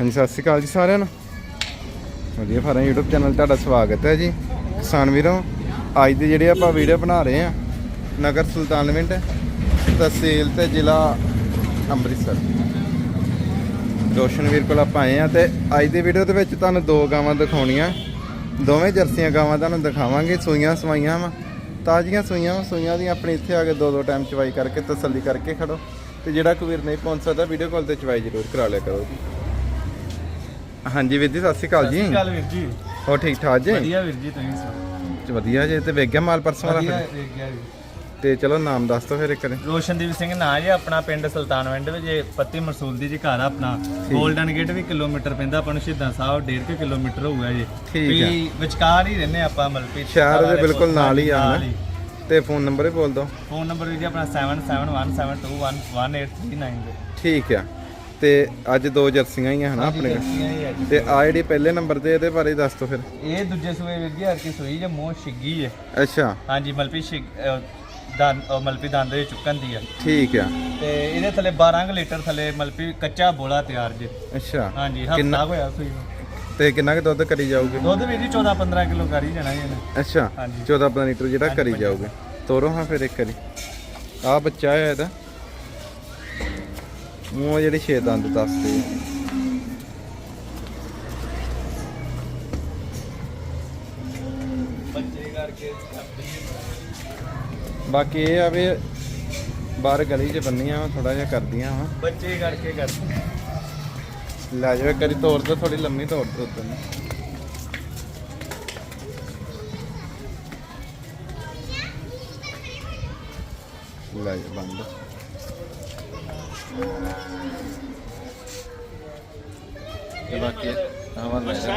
ਹਾਂਜੀ ਸਤਿ ਸ਼੍ਰੀ ਅਕਾਲ ਜੀ ਸਾਰਿਆਂ ਨੂੰ। ਵਧੀਆ ਫਾਰਮ YouTube ਚੈਨਲ ਤੁਹਾਡਾ ਸਵਾਗਤ ਹੈ ਜੀ। ਕਿਸਾਨ ਵੀਰੋ ਅੱਜ ਦੇ ਜਿਹੜੇ ਆਪਾਂ ਵੀਡੀਓ ਬਣਾ ਰਹੇ ਆ ਨਗਰ ਸੁਲਤਾਨ ਸੁਲਤਾਨਵਿੰਡ ਤਹਿਸੀਲ ਤੇ ਜ਼ਿਲ੍ਹਾ ਅੰਮ੍ਰਿਤਸਰ। ਰੋਸ਼ਨ ਵੀਰ ਕੋਲ ਆਪਾਂ ਆਏ ਆ ਤੇ ਅੱਜ ਦੀ ਵੀਡੀਓ ਦੇ ਵਿੱਚ ਤੁਹਾਨੂੰ ਦੋ ਗਾਵਾਂ ਦਿਖਾਉਣੀਆਂ। ਦੋਵੇਂ ਜਰਸੀਆਂ ਗਾਵਾਂ ਤੁਹਾਨੂੰ ਦਿਖਾਵਾਂਗੇ ਸੂਈਆਂ ਸਵਾਈਆਂ ਵਾ। ਤਾਜ਼ੀਆਂ ਸੂਈਆਂ ਵਾਂ, ਸੂਈਆਂ ਦੀ ਆਪਣੀ ਇੱਥੇ ਆ ਕੇ ਦੋ ਦੋ ਟਾਈਮ ਚਵਾਈ ਕਰਕੇ ਤਸੱਲੀ ਕਰਕੇ ਖੜੋ। ਤੇ ਜਿਹੜਾ ਕੋਈ ਵੀਰ ਨਹੀਂ ਪਹੁੰਚ ਸਕਦਾ ਵੀਡੀਓ ਕਾਲ ਤੇ ਚਵਾਈ ਜ਼ਰੂਰ ਕਰਾ ਲਿਆ ਕਰੋ। ਜੀ ਹਾਂਜੀ ਵੀਰ ਜੀ ਸਤਿ ਸ਼੍ਰੀ ਅਕਾਲ ਜੀ। ਗੱਲ ਵੀਰ ਜੀ। ਹੋ ਠੀਕ ਠਾਕ ਜੀ? ਵਧੀਆ ਵੀਰ ਜੀ ਤੁਸੀਂ ਸੁਣਾਓ? ਵਧੀਆ ਜੇ ਤੇ ਵੇਖ ਗਿਆ ਮਾਲ ਪਰਸੋਂ ਵਾਲਾ ਵਧੀਆ ਫਿਰ? ਦੇਖ ਗਿਆ ਜੀ ਤੇ ਚਲੋ ਨਾਮ ਦੱਸ ਦੋ ਫਿਰ ਇੱਕ ਵਾਰੀ। ਰੋਸ਼ਨਦੀਪ ਸਿੰਘ ਨਾਂ ਜੀ ਆਪਣਾ ਪਿੰਡ ਸੁਲਤਾਨਵਿੰਡ ਵਿੱਚ ਇਹ ਪੱਤੀ ਮਰਸੂਲ ਦੀ ਜੀ ਘਰ ਆ ਆਪਣਾ। 골ਡਨ ਗੇਟ ਵੀ ਕਿਲੋਮੀਟਰ ਪੈਂਦਾ ਆਪਾਂ ਨੂੰ ਸ਼ਹੀਦਾਂ ਸਾਹਿਬ 1.5 ਕਿਲੋਮੀਟਰ ਹੋਊਗਾ ਜੀ। ਠੀਕ ਹੈ। ਵੀ ਵਿਚਕਾਰ ਹੀ ਰਹਿੰਦੇ ਆਪਾਂ ਮਲਪੀ ਸ਼ਹਿਰ ਦੇ ਬਿਲਕੁਲ ਨਾਲ ਹੀ ਆ ਨਾ ਤੇ ਫੋਨ ਨੰਬਰ ਵੀ ਬੋਲ ਦੋ ਫੋਨ ਨੰਬਰ ਵੀ ਜੀ ਆਪਣਾ 7717211839 ਦੇ। ਠੀਕ ਆ। ਤੇ ਅੱਜ ਦੋ ਜਰਸੀਆਂ ਹੀ ਆ ਹਨਾ ਆਪਣੇ ਕੋਲ। ਤੇ ਆ ਜਿਹੜੀ ਪਹਿਲੇ ਨੰਬਰ ਤੇ ਇਹਦੇ ਬਾਰੇ ਦੱਸ ਦੋ ਫਿਰ। ਇਹ ਦੂਜੇ ਸੂਏ ਵੀਰ ਜੀ ਹਰ ਕੀ ਸੂਈ ਜੇ ਮੂੰਹ ਛਿੱਗੀ ਹੈ ਅੱਛਾ। ਹਾਂਜੀ ਮਲਪੀ ਛਿੱਗ ਅਹ, ਮਲਪੀ ਦੰਦ ਦੇ ਚੁੱਕਣ ਦੀ ਆ। ਠੀਕ ਆ। ਤੇ ਇਹਦੇ ਥੱਲੇ 12 ਕੁ ਲੀਟਰ ਥੱਲੇ ਮਲਪੀ ਕੱਚਾ ਬੋਲਾ ਤਿਆਰ ਜੇ। ਅੱਛਾ। ਹਾਂਜੀ ਕਿੰਨਾ- ਹਫਤਾ ਹੋਇਆ ਸੂਈ ਤੇ ਕਿੰਨਾ ਕੁ ਦੁੱਧ ਕਰੀ ਜਾਊਗੇ? ਦੁੱਧ ਵੀ ਜੀ 14 15 ਕਿਲੋ ਕਰ ਜਾਣਾ ਇਹਨੇ। ਅੱਛਾ। ਹਾਂਜੀ। 14 15 ਲੀਟਰ ਜਿਹੜਾ ਕਰੀ ਜਾਊਗੇ। ਤੋਰੋ ਹਾਂ ਫਿਰ ਇੱਕ ਵਾਰੀ। ਆ ਬੱਚਾ ਹੈ ਇਹਦਾ। ਉਹ ਜਿਹੜੀ ਛੇ ਦੰਦ ਦੱਸਦੇ। ਬੱਚੇ ਕਰਕੇ ਬਾਕੀ ਇਹ ਆ ਵੀ ਬਾਹਰ ਗਲੀ 'ਚ ਬੰਨੀਆਂ ਥੋੜਾ ਜਿਹਾ ਕਰਦੀਆਂ ਵਾ। ਬੱਚੇ ਕਰਕੇ ਕਰਦੇ ਲੈ ਜਾਓ ਇੱਕ ਵਾਰੀ ਤੋੜ ਦੋ ਥੋੜੀ ਲੰਮੀ ਤੋੜ ਦੋ ਉਦੋਂ ਲੈ ਜਾ ਬੰਦ। ਤੇ ਬਾਕੀ ਆਵਾਂ ਲੈ ਜਾ।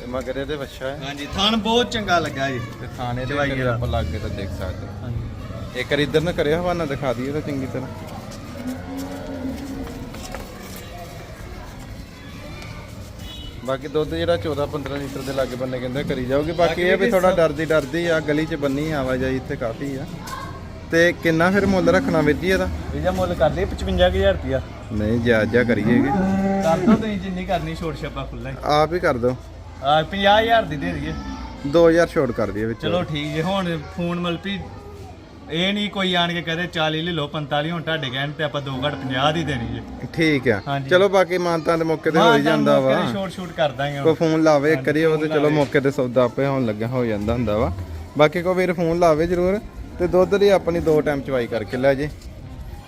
ਤੇ ਮਗਰ ਇਹਦੇ ਬੱਚਾ ਹੈ। ਹਾਂਜੀ ਥਣ ਬਹੁਤ ਚੰਗਾ ਲੱਗਾ ਜੀ। ਤੇ ਥਾਣੇ ਦੇ ਚਵਾਈ ਕਰੀ ਦਾ। ਆਪਾਂ ਲੱਗ ਕੇ ਤਾਂ ਦੇਖ ਸਕਦੇ ਹਾਂ। ਹਾਂਜੀ। ਇੱਕ ਵਾਰ ਇਧਰ ਨੂੰ ਕਰਿਆ ਹਵਾਨਾ ਦਿਖਾ ਦਈਏ ਤਾਂ ਚੰਗੀ ਤਰ੍ਹਾਂ। ਬਾਕੀ ਦੁੱਧ ਜਿਹੜਾ 14 15 ਲੀਟਰ ਦੇ ਲਾਗੇ ਬੰਨੇ ਕਹਿੰਦੇ ਕਰੀ ਜਾਓਗੇ ਬਾਕੀ ਇਹ ਵੀ ਥੋੜਾ ਡਰਦੀ ਡਰਦੀ ਆ ਗਲੀ 'ਚ ਬੰਨੀ ਆਵਾਜਾਈ ਇੱਥੇ ਕਾਫੀ ਆ। ਤੇ ਕਿੰਨਾ ਫਿਰ ਮੁੱਲ ਰੱਖਣਾ ਵੀਰ ਜੀ ਇਹਦਾ? ਵੀਜ਼ਾ ਮੁੱਲ ਕਰ ਲਈ 55000 ਰੁਪਿਆ ਨਹੀਂ ਜਾਇਜ਼ ਜਾ ਕਰੀਏਗੇ ਕਰ ਦੋ ਤੁਸੀਂ ਜਿੰਨੀ ਕਰਨੀ ਛੋਟ ਛਾਪਾ ਖੁੱਲਾ ਹੀ। ਆਪ ਹੀ ਕਰ ਦਿਓ ਆ 50000 ਦੀ ਦੇ ਦਈਏ। 2000 ਛੋਟ ਕਰ ਦਈਏ ਵਿੱਚ। ਚਲੋ ਠੀਕ ਜੇ ਹੁਣ ਫੋਨ ਮਲਪੀ ਇਹ ਨਹੀਂ ਕੋਈ ਆਣ ਕੇ ਕਹਦੇ 40 ਲੈ ਲਓ 45 ਹੁਣ ਤੁਹਾਡੇ ਕਹਿਣ ਤੇ ਆਪਾਂ 2 ਘੱਟ 50 ਦੀ ਦੇਣੀ ਜੇ। ਠੀਕ ਆ। ਹਾਂਜੀ। ਚਲੋ ਬਾਕੀ ਮਾਨਤਾਂ ਦੇ ਮੌਕੇ ਤੇ ਹੋ ਹੀ ਜਾਂਦਾ ਵਾ। ਛੋਟ ਛੋਟ ਕਰ ਦਾਂਗੇ ਕੋਈ ਫੋਨ ਲਾਵੇ ਕਰੀਏ ਉਹ ਤੇ ਚਲੋ ਮੌਕੇ ਤੇ ਸੌਦਾ ਆਪੇ ਹੋਣ ਲੱਗਿਆ ਹੋ ਜਾਂਦਾ ਹੁੰਦਾ ਵਾ। ਬਾਕੀ ਕੋਈ ਵੀਰ ਫੋਨ ਲਾਵੇ ਜ਼ਰੂਰ ਤੇ ਦੁੱਧ ਦੀ ਆਪਣੀ ਦੋ ਟਾਈਮ ਚਵਾਈ ਕਰਕੇ ਲੈ ਜੇ।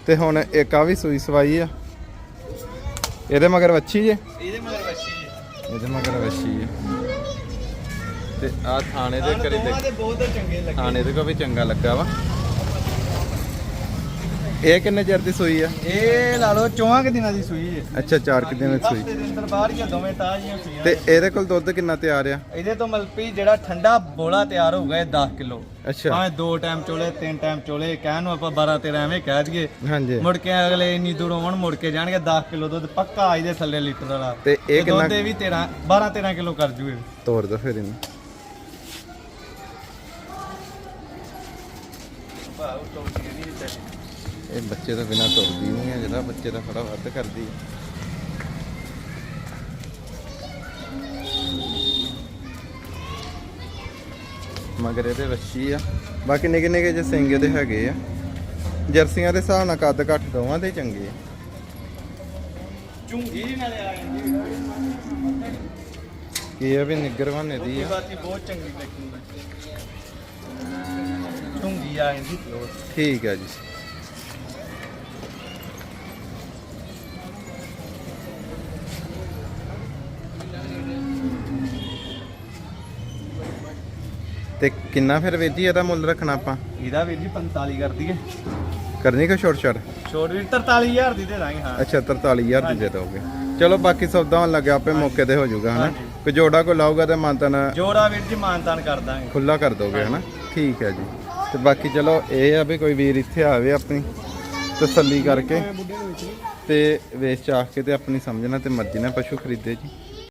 ਤੇ ਹੁਣ ਇੱਕ ਆ ਵੀ ਸੂਈ ਸਵਾਈ ਆ। ਇਹਦੇ ਮਗਰ ਵੱਛੀ ਜੇ? ਇਹਦੇ ਮਗਰ ਵੱਛੀ ਜੀ। ਇਹਦੇ ਮਗਰ ਵੱਛੀ ਜੇ। ਤੇ ਆ ਥਾਣੇ ਦੇ ਕਰੀ ਦੋਵਾਂ ਦੇ ਦੇ ਬਹੁਤ ਚੰਗੇ ਲੱਗੇ। ਥਾਣੇ ਦੇ ਕੋ ਵੀ ਚੰਗਾ ਲੱਗਾ ਵਾ। ਇਹ ਕਿੰਨੇ ਚਿਰ ਦੀ ਸੂਈ ਆ? ਇਹ ਲਾ ਲਓ ਚੌਹਾਂ ਕਿ ਦਿਨਾਂ ਦੀ ਸੂਈ ਹੈ। ਅੱਛਾ ਚਾਰ ਕਿ ਦਿਨ ਦੀ ਸੂਈ। ਦੇ ਅੰਦਰ ਬਾਹਰ ਆ, ਦੋਵੇਂ ਤਾਜ਼ੀਆਂ ਸੂਈਆਂ ਤੇ ਇਹਦੇ ਕੋਲ ਦੁੱਧ ਕਿੰਨਾ ਤਿਆਰ ਆ? ਇਹਦੇ ਤੋਂ ਮਲਪੀ ਜਿਹੜਾ ਠੰਡਾ ਬੋਲਾ ਤਿਆਰ ਹੋਊਗਾ ਇਹ 10 ਕਿਲੋ। ਅੱਛਾ। ਭਾਵੇਂ ਦੋ ਟਾਈਮ ਚੋਲੇ ਤਿੰਨ ਟਾਈਮ ਚੋਲੇ ਕਹਿਣ ਨੂੰ ਆਪਾਂ 12 13 ਐਵੇਂ ਕਹਿ ਦਈਏ। ਹਾਂਜੀ। ਮੁੜ ਕੇ ਅਗਲੇ ਇੰਨੀ ਦੂਰੋਂ ਆਉਣ ਮੁੜ ਕੇ ਜਾਣਗੇ 10 ਕਿਲੋ ਦੁੱਧ ਪੱਕਾ ਇਹਦੇ ਥੱਲੇ ਲੀਟਰ ਵਾਲਾ। ਤੇ ਇਹ ਕਿੰਨਾ ਦੁੱਧ ਵੀ 13 12 13 ਕਿਲੋ ਕਰ ਜੂਏ ਤੋੜ ਦੋ ਫਿਰ ਇਹਨੂੰ। ਇਹ ਬੱਚੇ ਤੋਂ ਬਿਨਾ ਤੁਰਦੀ ਨਹੀਂ ਹੈ ਜਿਹੜਾ ਬੱਚੇ ਦਾ ਫੜਾ ਵੱਧ ਕਰਦੀ ਹੈ ਮਗਰ ਇਹਦੇ ਵੱਛੀ ਆ। ਬਾਕੀ ਨਿੱਕੇ ਨਿੱਕੇ ਜਿਹੇ ਸਿੰਘ ਇਹਦੇ ਹੈਗੇ ਆ। ਜਰਸੀਆਂ ਦੇ ਹਿਸਾਬ ਨਾਲ ਕੱਦ ਘੱਟ ਦੋਵਾਂ ਦੇ ਚੰਗੇ ਆ। ਝੁੰਗੀ ਨਾਲੇ ਆ ਜਾਂਦੀ ਕੀ ਆ ਵੀ ਨਿੱਗਰਵਾਨੇ ਦੀ ਆ। ਬਾਤੀ ਬਹੁਤ ਚੰਗੀ ਲੱਗੀ ਝੁੰਗੀ ਆ ਜਾਂਦੀ ਠੀਕ ਆ ਜੀ। ਤੇ ਕਿੰਨਾ ਫਿਰ ਵੀਰ ਜੀ ਇਹਦਾ ਮੁੱਲ ਰੱਖਣਾ ਆਪਾਂ? ਇਹਦਾ ਵੀਰ ਜੀ 45 ਕਰ ਦਈਏ। ਕਰਨੀ ਕਿ ਛੋਟ ਛੋਟ? ਛੋੜ ਵੀ 43000 ਦੀ ਦੇ ਦਾਂਗੇ ਹਾਂ। ਅੱਛਾ 43000 ਦੀ ਦੇ ਦੋਗੇ। ਚਲੋ ਬਾਕੀ ਸੌਦਾ ਹੋਣ ਲੱਗਿਆ ਆਪੇ ਮੌਕੇ ਤੇ ਹੋ ਜਾਊਗਾ ਹਨਾ। ਕੋਈ ਜੋੜਾ ਕੋ ਲਾਊਗਾ ਤੇ ਮਾਨਤਨ ਜੋੜਾ ਵੀਰ ਜੀ ਮਾਨਤਾਨ ਕਰ ਦਾਂਗੇ। ਖੁੱਲਾ ਕਰ ਦੋਗੇ ਹਨਾ? ਠੀਕ ਹੈ ਜੀ। ਤੇ ਬਾਕੀ ਚਲੋ ਇਹ ਆ ਵੀ ਕੋਈ ਵੀਰ ਇੱਥੇ ਆਵੇ ਆਪਣੀ ਤਸੱਲੀ ਕਰਕੇ ਤੇ ਵੇਚ ਚਾਖ ਕੇ ਤੇ ਆਪਣੀ ਸਮਝਣਾ ਤੇ ਮਰਜ਼ੀ ਨਾਲ ਪਸ਼ੂ ਖਰੀਦੇ ਜੀ।